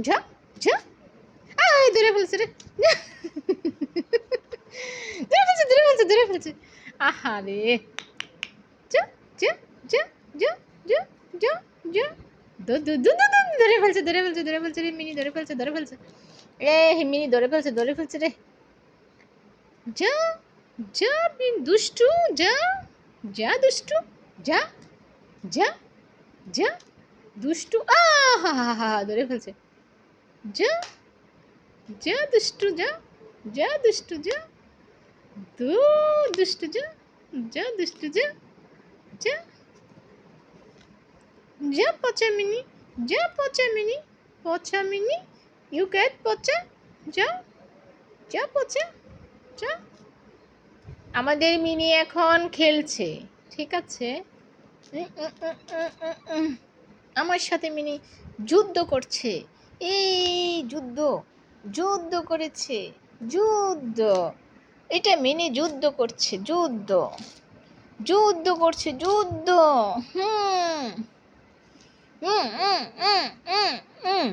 যা যা। আয় আহা রে। ফেলছে, ধরে ফেলছে রে, মিনি ধরে ফেলছে ধরে ফেলছে। এ, মিনি ধরে ফেলছে ধরে ফেলছে রে। যা যা দুষ্টু যা দুষ্টু, যা যা দুষ্টু। আ হা হা হা ধরে ফেলছে। যা যা দুষ্টু যা যা দুষ্টু যা দু দুষ্টু যা যা দুষ্টু যা যা যা পচা মিনি যা পচা মিনি পচা মিনি ইউ ক্যাট পচা যা যা পচা যা আমাদের মিনি এখন খেলছে, ঠিক আছে। আমার সাথে মিনি যুদ্ধ করছে। এই যুদ্ধ যুদ্ধ করেছে, যুদ্ধ। এটা মেনে যুদ্ধ করছে, যুদ্ধ। যুদ্ধ করছে, যুদ্ধ। হুম। হুম হুম হুম হুম হুম।